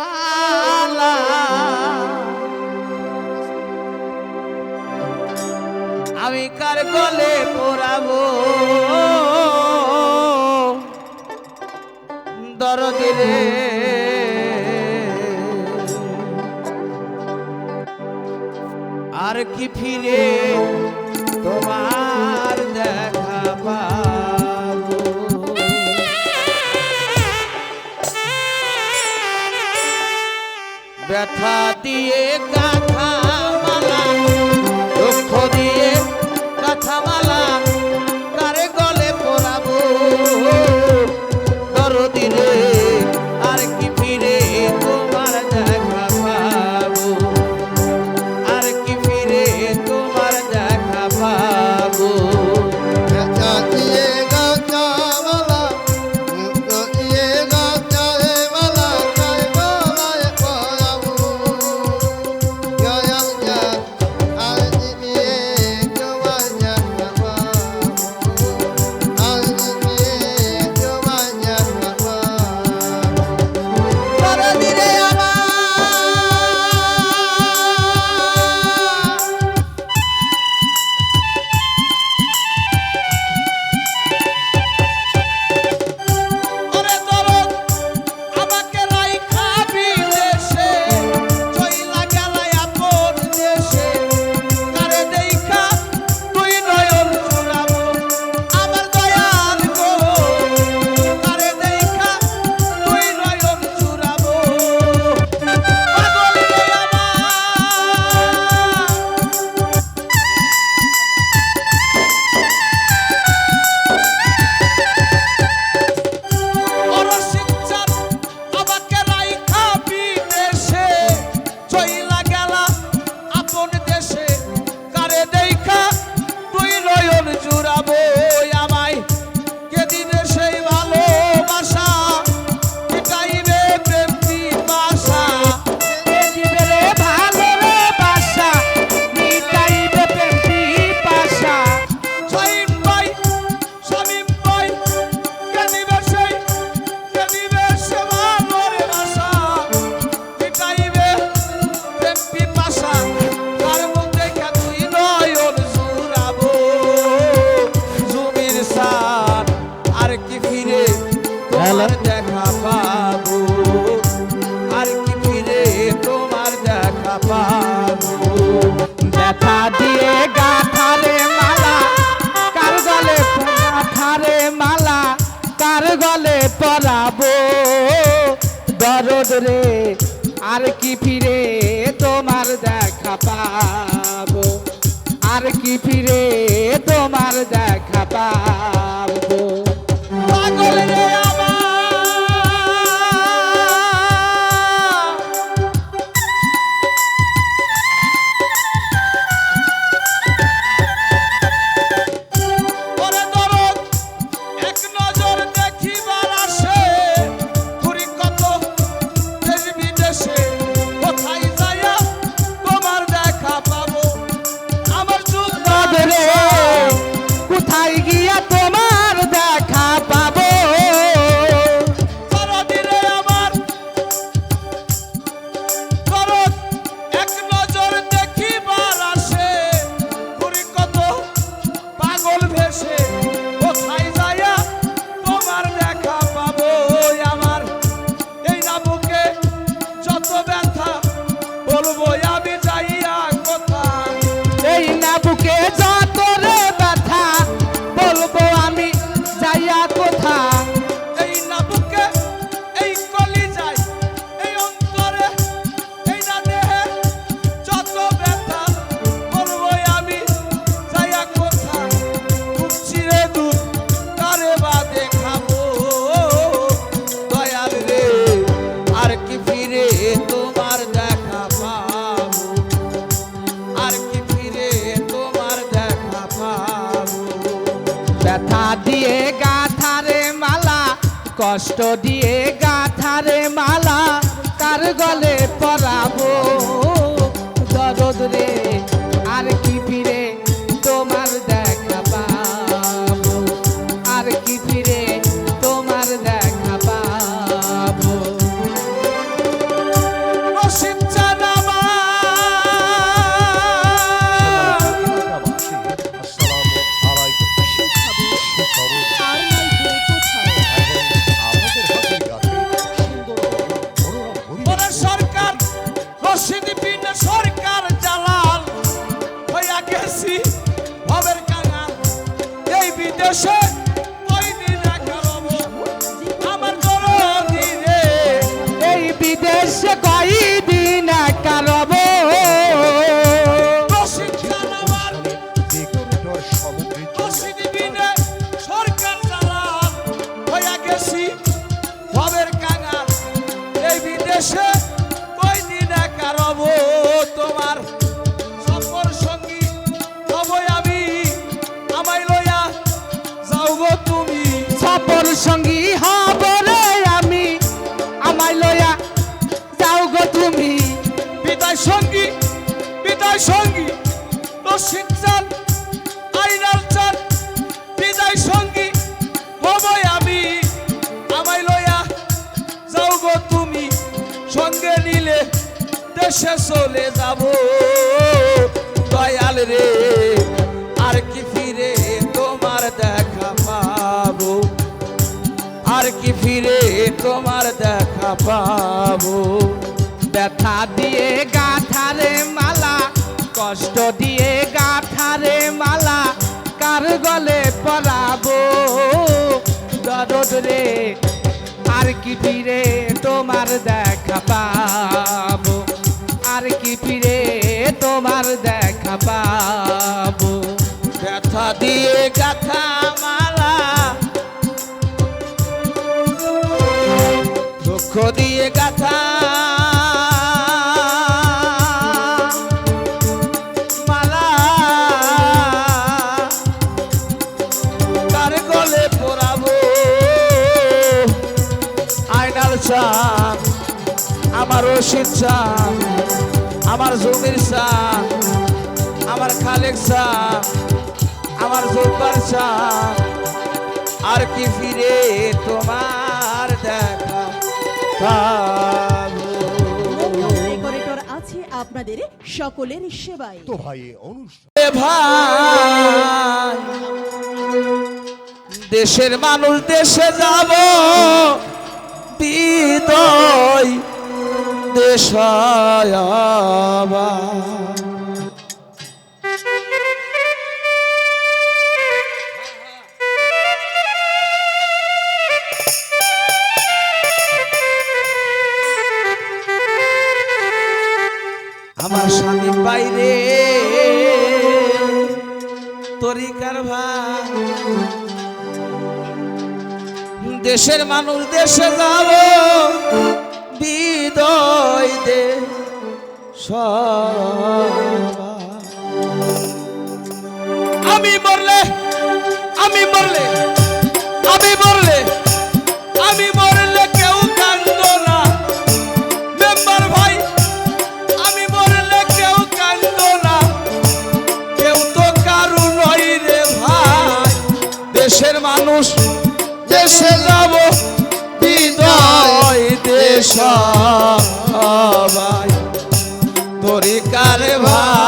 মালা। আমি কার গলে পড়াবো দরদিরে আর কি ফিরে তোমার দেখা পা ব্যথা দিয়ে কাঁথা পাবো ব্যথা দিয়ে গাথারে মালা, কার গলে গাথারে মালা, কার গলে পরাবো? দরদ রে, আর কি ফিরে তোমার দেখা পাবো? আর কি ফিরে তোমার দেখা পাবো? পাগল রে গাথারে মালা কষ্ট দিয়ে গাথারে মালা কার গলে পরাবো? দরদ রে Ocean. সঙ্গী হব রে আমি। আমায় লয়া যাও গো তুমি। বিদায় সঙ্গী বিদায় সঙ্গী। রশিদ চান আইনাল চান বিদায় সঙ্গী হবই আমি। আমায় লইয়া যাও তুমি। সঙ্গে নিলে দেশে চলে যাব। দয়াল রে। আর কি ফিরে? তোমার দেখা পাবো। ব্যথা দিয়ে গাথারে মালা, কষ্ট দিয়ে গাথারে মালা, কার গলে পরাবো? দরদ রে, আর কি ফিরে তোমার দেখা পাবো? আর কি ফিরে তোমার দেখা পাবো? ব্যথা দিয়ে গাথা দিয়ে গাথা। আমার রশিদ চান আমার জমির চান আমার খালেক চান আমার জোব্বার চান আর কি ফিরে তোমার? আছে আপনাদের সকলের সেবায়। তো ভাই অনুষ্ঠান ভাই দেশের মানুষ দেশে যাব বিদয় দেশ তরিকার ভাই। দেশের মানুষ দেশে যাব বিদয় দে আমি মরলে আমি মরলে আমি মরলে। মানুষ দেশে যাব বিদায় দেশ তরিকার ভাই